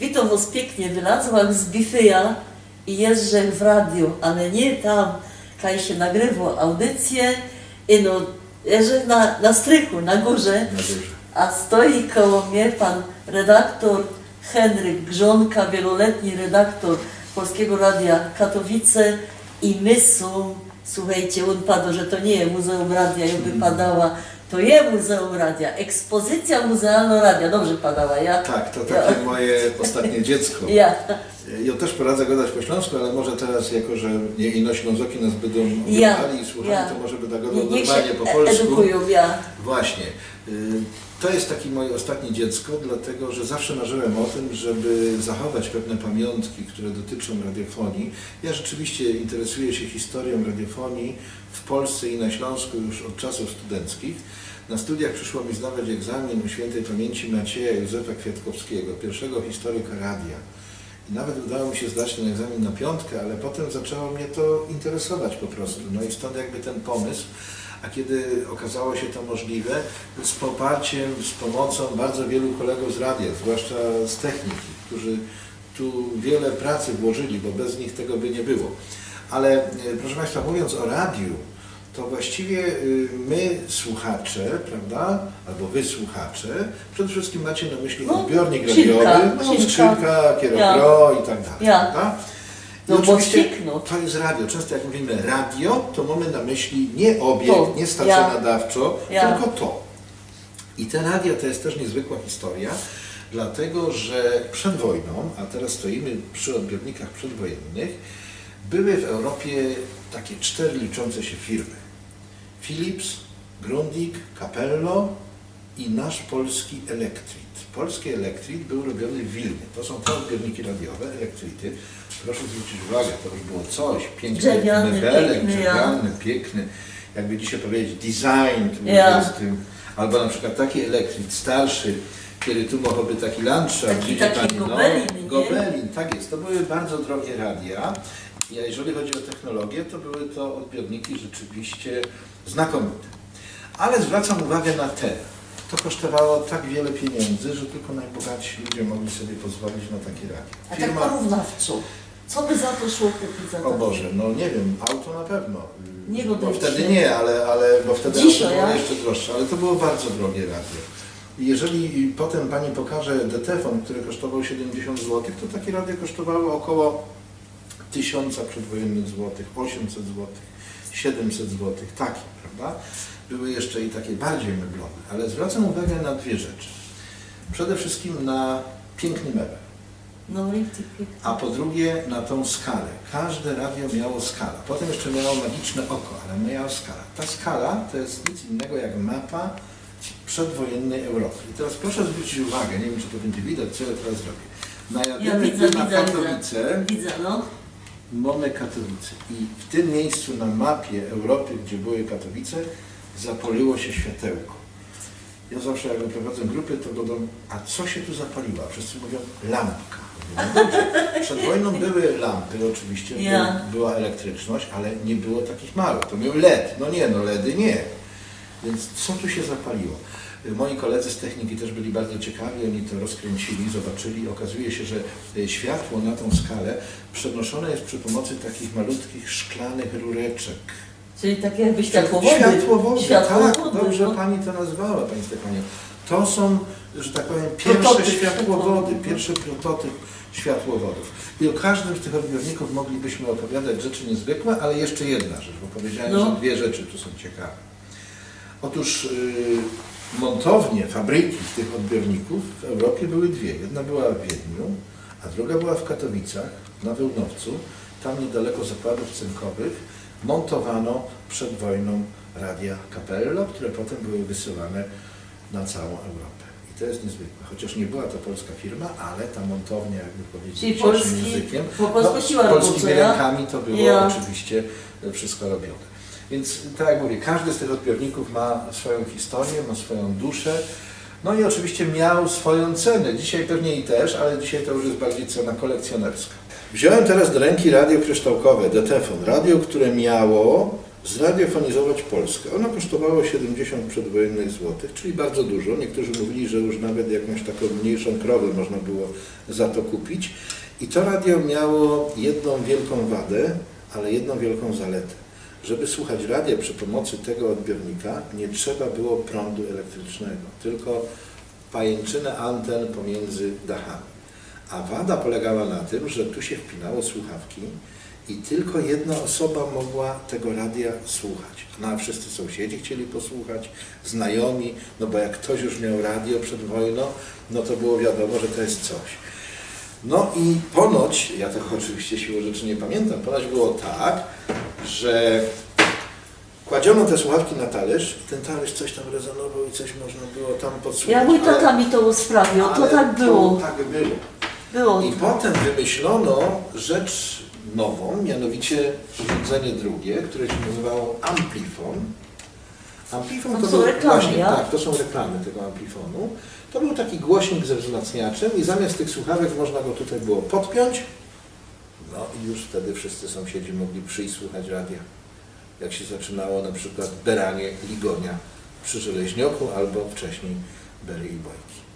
Witam was pięknie, wylazłam z bifeja i jeżdżę w radiu, ale nie tam, kaj się nagrywa audycję i no, jeżdżę na, na strychu, na górze, a stoi koło mnie pan redaktor Henryk Grządka, wieloletni redaktor Polskiego Radia Katowice. I my są, słuchajcie, on padł, że to nie jest Muzeum Radia, ja by padała, to jest Muzeum Radia, ekspozycja muzealna radia, dobrze padała, ja, Tak, to takie moje ostatnie dziecko. ja, Ja też poradzę gadać po śląsku, ale może teraz, jako że nie ino Ślązoki nas będą Ja, oglądali i słuchali, ja. to może będę Nie- gadał normalnie po e- polsku. edukują, ja. Właśnie. Y, To jest takie moje ostatnie dziecko, dlatego że zawsze marzyłem o tym, żeby zachować pewne pamiątki, które dotyczą radiofonii. Ja rzeczywiście interesuję się historią radiofonii w Polsce i na Śląsku już od czasów studenckich. Na studiach przyszło mi zdawać egzamin u świętej pamięci Macieja Józefa Kwiatkowskiego, pierwszego historyka radia. I nawet udało mi się zdać ten egzamin na piątkę, ale potem zaczęło mnie to interesować po prostu. No i stąd jakby ten pomysł. A kiedy okazało się to możliwe, z poparciem, z pomocą bardzo wielu kolegów z radia, zwłaszcza z techniki, którzy tu wiele pracy włożyli, bo bez nich tego by nie było. Ale e, proszę Państwa, mówiąc o radiu, to właściwie y, my słuchacze, prawda, albo wy słuchacze, przede wszystkim macie na myśli No, odbiornik radiowy, no, skrzynka. skrzynka, kierowro i tak dalej, Ja. prawda? No bo oczywiście to jest radio. Często jak mówimy radio, to mamy na myśli nie obiekt, To, nie stację ja. nadawczo, Ja. tylko to. I te radia to jest też niezwykła historia, dlatego że przed wojną, a teraz stoimy przy odbiornikach przedwojennych, były w Europie takie cztery liczące się firmy. Philips, Grundig, Capello i nasz polski Elektrit. Polski Elektrit był robiony w Wilnie. To są te odbiorniki radiowe, Elektrity. Proszę zwrócić uwagę, to już było coś, piękny Drzewiany, mebelek, piękny, ja. drzewiany, piękny, jakby dzisiaj powiedzieć design, Ja. jest tym, albo na przykład taki Elektrit starszy, który tu mogłoby taki landszaf, Taki- taki pani, gobelin, nie? no, gobelin, tak jest. To były bardzo drogie radia. A jeżeli chodzi o technologię, to były to odbiorniki rzeczywiście znakomite. Ale zwracam uwagę na te. To kosztowało tak wiele pieniędzy, że tylko najbogatsi ludzie mogli sobie pozwolić na takie radio. A tak porównawczo, co by za to szło kupić za to? O Boże, no nie wiem, auto na pewno. Nie bo wtedy nie, ale, ale bo wtedy Dzisiaj, auto było a? jeszcze droższe, ale to było bardzo drogie radio. I Jeżeli potem Pani pokaże detefon, który kosztował 70 zł, to takie radio kosztowało około 1000 przedwojennych złotych, 800 zł, 700 zł, takie, prawda? Były jeszcze i takie bardziej meblowe, ale zwracam uwagę na dwie rzeczy. Przede wszystkim na piękny mebel. No. A po drugie na tą skalę. Każde radio miało skalę. Potem jeszcze miało magiczne oko, ale miało skalę. Ta skala to jest nic innego jak mapa przedwojennej Europy. I teraz proszę zwrócić uwagę, nie wiem czy to będzie widać, co ja teraz zrobię. Ja widzę, tu na widzę, Katowice. Widzę, no. Mamy Katowice. I w tym miejscu na mapie Europy, gdzie były Katowice, zapaliło się światełko. Ja zawsze jak prowadzę grupy, to będą, a co się tu zapaliło? A wszyscy mówią, lampka. Przed wojną były lampy oczywiście, była elektryczność, ale nie było takich małych. To miał LED. No nie, no LEDy nie. Więc co tu się zapaliło? Moi koledzy z techniki też byli bardzo ciekawi, oni to rozkręcili, zobaczyli. Okazuje się, że e, światło na tą skalę przenoszone jest przy pomocy takich malutkich szklanych rureczek. Czyli takie jakby światłowody. Światłowody, Światłowody, tak, dobrze no. Pani to nazwała, Pani Stefanie. To są, że tak powiem, pierwsze Prototyp światłowody, światłowodów. pierwszy prototyp światłowodów. I o każdym z tych odbiorników moglibyśmy opowiadać rzeczy niezwykłe, ale jeszcze jedna rzecz, bo powiedziałem, No. że dwie rzeczy tu są ciekawe. Otóż yy, montownie, fabryki tych odbiorników w Europie były dwie. Jedna była w Wiedniu, a druga była w Katowicach, na Wełnowcu. Tam niedaleko zakładów cynkowych montowano przed wojną radia Capello, które potem były wysyłane na całą Europę. I to jest niezwykłe. Chociaż nie była to polska firma, ale ta montownia, jakby powiedzieć Czyli dzisiejszym polski- językiem, siła polskimi rękami to było Ja. oczywiście wszystko robione. Więc tak jak mówię, każdy z tych odbiorników ma swoją historię, ma swoją duszę. No i oczywiście miał swoją cenę. Dzisiaj pewnie i też, ale dzisiaj to już jest bardziej cena kolekcjonerska. Wziąłem teraz do ręki radio kryształkowe, Detefon. Radio, które miało zradiofonizować Polskę. Ono kosztowało 70 przedwojennych złotych, czyli bardzo dużo. Niektórzy mówili, że już nawet jakąś taką mniejszą krowę można było za to kupić. I to radio miało jedną wielką wadę, ale jedną wielką zaletę. Żeby słuchać radia przy pomocy tego odbiornika, nie trzeba było prądu elektrycznego, tylko pajęczynę anten pomiędzy dachami. A wada polegała na tym, że tu się wpinało słuchawki i tylko jedna osoba mogła tego radia słuchać. No a wszyscy sąsiedzi chcieli posłuchać, znajomi, no bo jak ktoś już miał radio przed wojną, no to było wiadomo, że to jest coś. No i ponoć, ja tego oczywiście siłą rzeczy nie pamiętam, ponoć było tak, że kładziono te słuchawki na talerz i ten talerz coś tam rezonował i coś można było tam podsłuchać. Ja mój tata mi to usprawił, to ale tak było. tak było. Było. I potem wymyślono rzecz nową, mianowicie urządzenie drugie, które się nazywało amplifon. Amplifon To to, są był reklamy, właśnie, ja? tak, to są reklamy tego amplifonu. To był taki głośnik ze wzmacniaczem i zamiast tych słuchawek można go tutaj było podpiąć. No i już wtedy wszyscy sąsiedzi mogli przyjść słuchać radia. Jak się zaczynało na przykład beranie ligonia przy Żeleźnioku albo wcześniej Bery i Bojki.